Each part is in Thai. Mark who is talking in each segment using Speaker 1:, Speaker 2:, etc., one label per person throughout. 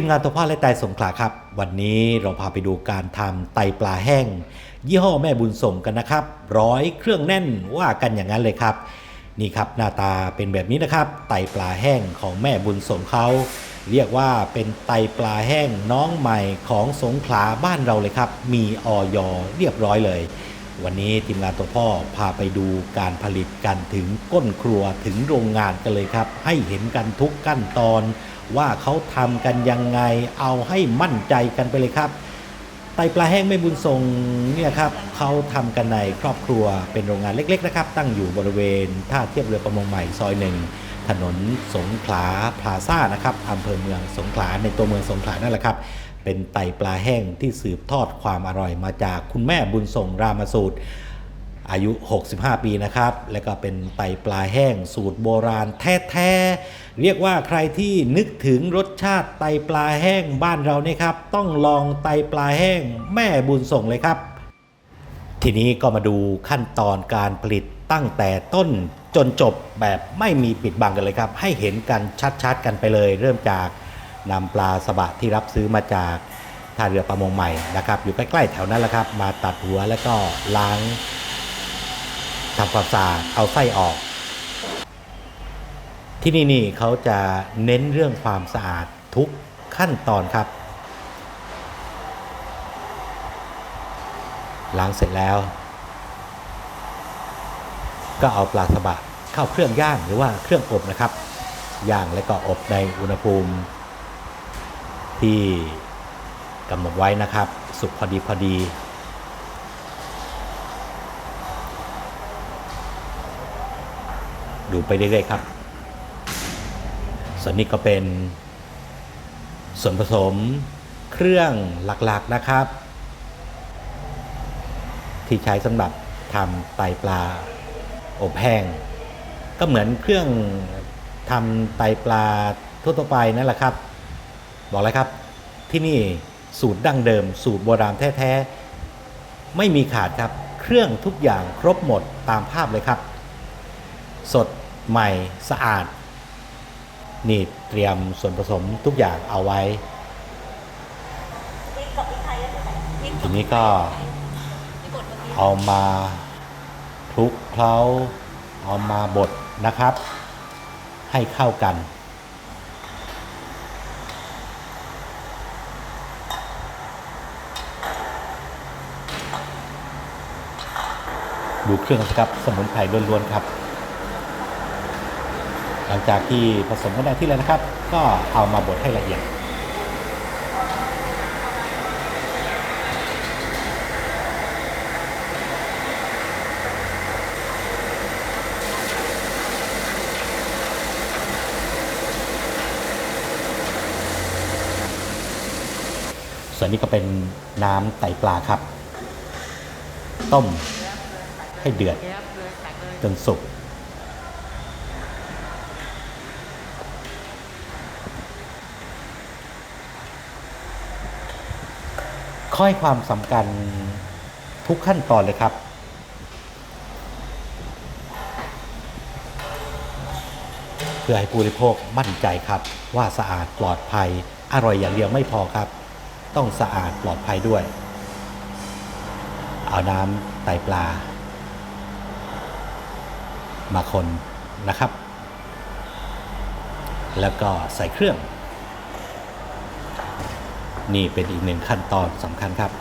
Speaker 1: ทีมงานตัวพ่อและไตสงขลาครับ วันนี้เราพาไปดูการทำไตปลาแห้ง ยี่ห้อแม่บุญส่งกันนะครับ ร้อยเครื่องแน่นว่ากันอย่างนั้นเลยครับ นี่ครับหน้าตาเป็นแบบนี้นะครับ ไตปลาแห้งของแม่บุญส่งเขาเรียกว่าเป็นไตปลาแห้งน้องใหม่ของสงขลาบ้านเราเลยครับ มีออยเรียบร้อยเลย วันนี้ทีมงานตัวพ่อพาไปดูการผลิตกันถึงก้นครัวถึงโรงงานกันเลยครับ ให้เห็นกันทุกขั้นตอน ว่าเขาทำกันยังไงเอาให้มั่นใจกันไปเลยครับไตปลาแห้งไม่บุญทรงเนี่ยครับเขาทำกันในครอบครัวเป็นโรงงานเล็กๆนะครับ ตั้งอยู่บริเวณท่าเทียบเรือประมงใหม่ซอยหนึ่งถนนสงขลาพลาซ่านะครับอำเภอเมืองสงขลาในตัวเมืองสงขลานั่นแหละครับ เป็นไตปลาแห้งที่สืบทอดความอร่อยมาจากคุณแม่บุญส่งรามาสูตร อายุ 65 ปีนะครับ และก็เป็นไตปลาแห้งสูตรโบราณแท้ๆ เรียกว่าใครที่นึกถึงรสชาติไตปลาแห้งบ้านเราเนี่ยครับ ต้องลองไตปลาแห้งแม่บุญส่งเลยครับ ทีนี้ก็มาดูขั้นตอนการผลิตตั้งแต่ต้นจนจบแบบไม่มีปิดบังกันเลยครับ ให้เห็นกันชัดๆ กันไปเลย เริ่มจากนำปลาสบะที่รับซื้อมาจากท่าเรือประมงใหม่นะครับ อยู่ใกล้ๆแถวนั้นแหละครับ มาตัดหัวแล้วก็ล้าง ทำความสะอาดเอาไส้ออก ที่นี่นี่เขาจะเน้นเรื่องความสะอาดทุกขั้นตอนครับล้างเสร็จแล้ว ก็เอาปลาสบะเข้าเครื่องย่างหรือว่าเครื่องอบนะครับย่างแล้วก็อบในอุณหภูมิ ที่กำหนดไว้นะครับ สุกพอดีพอดี ดูไปเรื่อยๆครับ ส่วนนี้ก็เป็น ส่วนผสมเครื่องหลักๆนะครับ ที่ใช้สำหรับทำไตปลาอบแห้ง ก็เหมือนเครื่องทำไตปลาทั่วๆไปนั่นแหละครับ บอกเลยครับที่นี่สูตรดั้งเดิม สูตรโบราณแท้ ๆ ไม่มีขาดครับ เครื่องทุกอย่างครบหมดตามภาพเลยครับ สดใหม่สะอาด นี่เตรียมส่วนผสมทุกอย่างเอาไว้ ทีนี้ก็เอามาคลุกเคล้า เอามาบดนะครับ ให้เข้ากันดูเครื่องนะครับ สมุนไพรล้วนๆครับ หลังจากที่ผสมกันได้ที่แล้วนะครับ ก็เอามาบดให้ละเอียดส่วนนี้ก็เป็นน้ำไตปลาครับ ต้มให้เดือดจนสุก ค่อยความสำคัญทุกขั้นตอนเลยครับ เพื่อให้ผู้บริโภคมั่นใจครับ ว่าสะอาดปลอดภัยอร่อยอย่างเดียวไม่พอครับ ต้องสะอาดปลอดภัยด้วย เอาน้ำไตปลา มาคนนะครับ แล้วก็ใส่เครื่อง นี่เป็นอีกหนึ่งขั้นตอนสำคัญครับ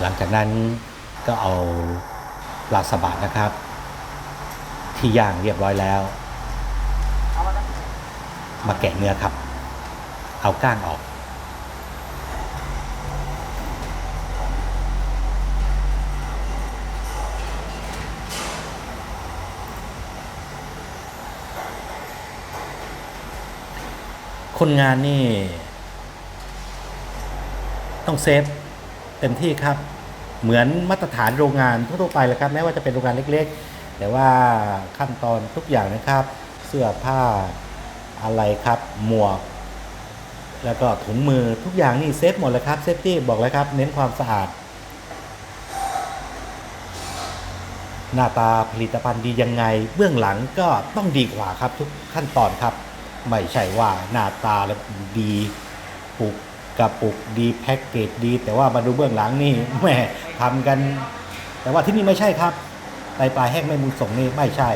Speaker 1: หลังจากนั้นก็เอาปลาสบะนะครับ ที่ย่างเรียบร้อยแล้ว มาแกะเนื้อครับ เอาก้างออก คนงานนี่ ต้องเซฟเต็มที่ครับ เหมือนมาตรฐานโรงงานทั่วไปเลยครับแม้ว่าจะเป็นโรงงานเล็กๆ แต่ว่าขั้นตอนทุกอย่างนะครับ เสื้อผ้าอะไรครับ หมวก แล้วก็ถุงมือทุกอย่างนี่เซฟหมดเลยครับเซฟตี้บอกเลยครับ เน้นความสะอาด หน้าตาผลิตภัณฑ์ดียังไง เบื้องหลังก็ต้องดีกว่าครับทุกขั้นตอนครับ ไม่ใช่ว่าหน้าตาแล้วดีปุกกระปุกดีแพ็กเกจดี แต่ว่ามาดูเบื้องหลังนี่แหมทำกัน แต่ว่าที่นี่ไม่ใช่ครับไตปลาแห้งแม่มูลส่งนี่ไม่ใช่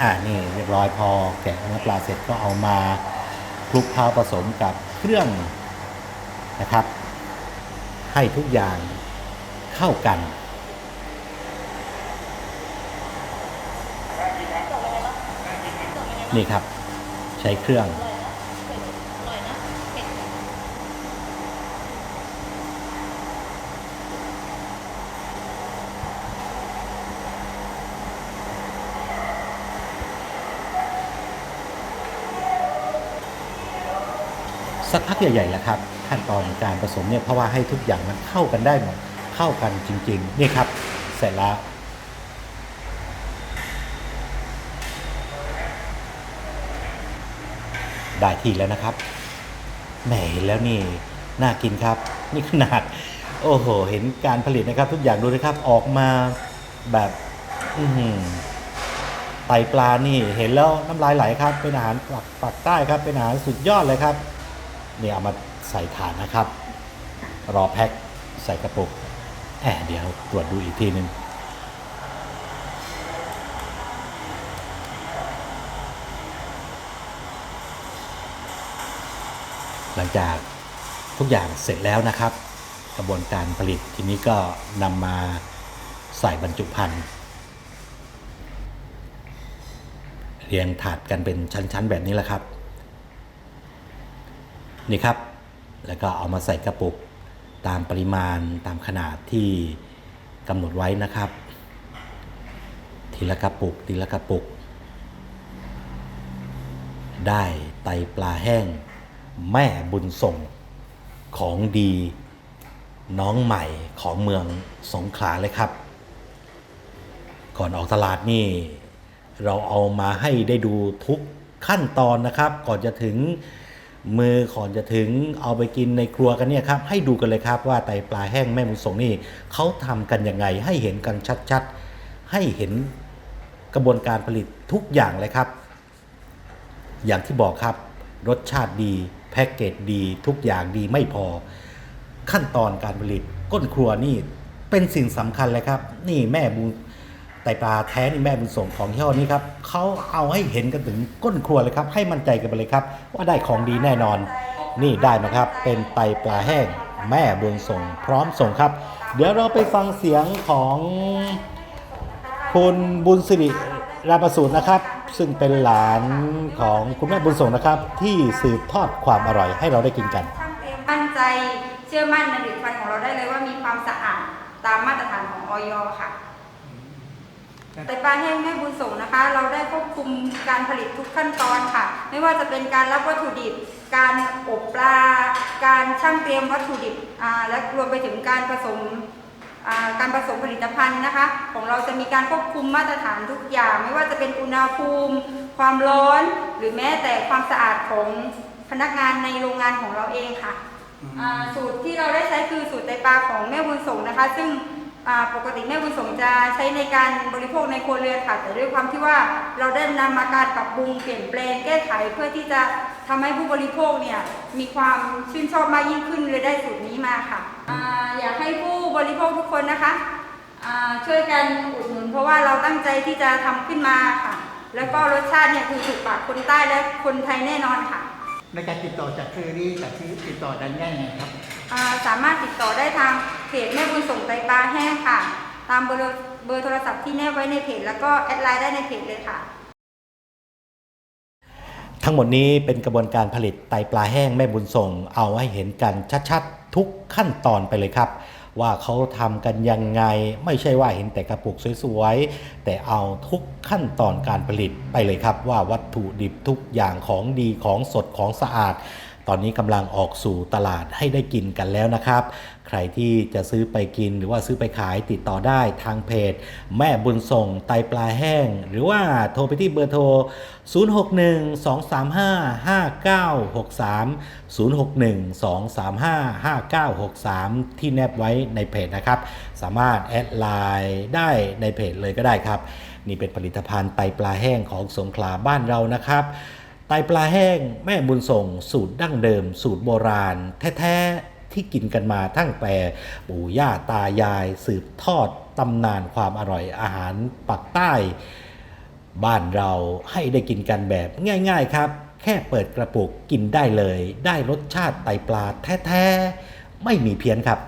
Speaker 1: อ่านี่เรียบร้อยพอแกะเนื้อปลาเสร็จก็เอามาคลุกเคล้าผสมกับเครื่องนะครับ ให้ทุกอย่างเข้ากันนี่ครับ ใช้เครื่องสักพักใหญ่ๆแล้วครับ ขั้นตอนการผสมเนี่ยเพราะว่าให้ทุกอย่างมันเข้ากันได้หมดเข้ากันจริงๆนี่ครับเสร็จแล้ว ได้ที่แล้วนะครับแหมเห็นแล้วนี่น่ากินครับ นี่ขนาดโอ้โห เห็นการผลิตนะครับ ทุกอย่างดูนะครับออกมาแบบอืไตปลานี่เห็นแล้วน้ำลายไหลครับ เป็นอาหารปักปักใต้ครับ เป็นอาหารสุดยอดเลยครับเนี่ยเอามาใส่ถาดนะครับ รอแพ็คใส่กระปุกแอบเดี๋ยวตรวจดูอีกทีหนึ่ง หลังจากทุกอย่างเสร็จแล้วนะครับ กระบวนการผลิตทีนี้ก็นำมาใส่บรรจุภัณฑ์เรียงถาดกันเป็นชั้นๆแบบนี้แหละครับ นี่ครับ แล้วก็เอามาใส่กระปุกตามปริมาณตามขนาดที่กำหนดไว้นะครับ ทีละกระปุกทีละกระปุก ได้ไตปลาแห้ง แม่บุญส่งของดีน้องใหม่ของเมืองสงขลาเลยครับ ก่อนออกตลาดนี่ เราเอามาให้ได้ดูทุกขั้นตอนนะครับ ก่อนจะถึงมือก่อนจะถึงเอาไปกินในครัวกันเนี่ยครับ ให้ดูกันเลยครับว่าไตปลาแห้งแม่บุญส่งนี่เขาทำกันยังไง ให้เห็นกันชัดๆ ให้เห็นกระบวนการผลิตทุกอย่างเลยครับ อย่างที่บอกครับรสชาติดี พ็กเกจดีทุกอย่างดีไม่พอ ขั้นตอนการผลิตก้นครัวนี่เป็นสิ่งสำคัญเลยครับ นี่แม่บุญไตปลาแท้นี่แม่บุญส่งของยี่ห้อนี้ครับเขาเอาให้เห็นกันถึงก้นครัวเลยครับ ให้มั่นใจกันไปเลยครับ ว่าได้ของดีแน่นอน นี่ได้มาครับ เป็นไตปลาแห้ง แม่บุญส่งพร้อมส่งครับ เดี๋ยวเราไปฟังเสียงของคุณบุญสิริ ราประสูตรนะครับ ซึ่งเป็นหลานของคุณแม่บุญส่งนะครับ ที่สืบทอดความอร่อยให้เราได้กินกัน
Speaker 2: ช่างเต็มมั่นใจเชื่อมั่นในผลิตภัณฑ์ของเราได้เลยว่ามีความสะอาดตามมาตรฐานของออยค่ะ แต่ปลาแห้งแม่บุญส่งนะคะ เราได้ควบคุมการผลิตทุกขั้นตอนค่ะ ไม่ว่าจะเป็นการรับวัตถุดิบ การอบปลา การช่างเตรียมวัตถุดิบและรวมไปถึงการผสม การผสมผลิตภัณฑ์นะคะ ของเราจะมีการควบคุมมาตรฐานทุกอย่าง ไม่ว่าจะเป็นอุณหภูมิ ความร้อน หรือแม้แต่ความสะอาดของพนักงานในโรงงานของเราเองค่ะอ่าสูตรที่เราได้ใช้คือสูตรไตปลาของแม่บุญส่งนะคะ ซึ่งอ่าปกติแม่บุญส่งจะใช้ในการบริโภคในครัวเรือนค่ะ แต่ด้วยความที่ว่าเราได้นำมาการปรับปรุงเปลี่ยนแปลงแก้ไขเพื่อที่จะทำให้ผู้บริโภคเนี่ยมีความชื่นชอบมากยิ่งขึ้นเลยได้สูตรนี้มาค่ะ อ่าอยากให้ผู้บริโภคทุกคนนะคะอ่าช่วยกันอุดหนุน เพราะว่าเราตั้งใจที่จะทำขึ้นมาค่ะ แล้วก็รสชาติเนี่ยคือถูกปากคนใต้และคนไทยแน่นอนค่ะ
Speaker 3: ในการติดต่อจากคือนี่จากที่ติดต่อดันง่ายไงครับ
Speaker 2: อ่าสามารถติดต่อได้ทางเพจแม่บุญส่งไตปลาแห้งค่ะ ตามเบอร์เบอร์โทรศัพท์ที่แนบไว้ในเพจแล้วก็แอดไลน์ได้ในเพจเลยค่ะ
Speaker 1: ทั้งหมดนี้เป็นกระบวนการผลิตไตปลาแห้งแม่บุญส่ง เอาให้เห็นกันชัดๆ ทุกขั้นตอนไปเลยครับ ว่าเขาทำกันยังไง ไม่ใช่ว่าเห็นแต่กระปุกสวยๆ แต่เอาทุกขั้นตอนการผลิตไปเลยครับ ว่าวัตถุดิบทุกอย่างของดีของสดของสะอาด ตอนนี้กำลังออกสู่ตลาดให้ได้กินกันแล้วนะครับ ใครที่จะซื้อไปกินหรือว่าซื้อไปขายติดต่อได้ทางเพจ แม่บุญส่งไตปลาแห้ง หรือว่าโทรไปที่เบอร์โทร 061-235-5963 061-235-5963 ที่แนบไว้ในเพจนะครับ สามารถแอดไลน์ได้ในเพจเลยก็ได้ครับ นี่เป็นผลิตภัณฑ์ไตปลาแห้งของสงขลาบ้านเรานะครับไตปลาแห้งแม่บุญส่งสูตรดั้งเดิม สูตรโบราณ แท้ ๆ ที่กินกันมาทั้งแต่ปู่ย่าตายายสืบทอดตำนานความอร่อยอาหารปักใต้ บ้านเราให้ได้กินกันแบบง่าย ๆครับ แค่เปิดกระปุกกินได้เลย ได้รสชาติไตปลาแท้ ๆ ไม่มีเพี้ยนครับ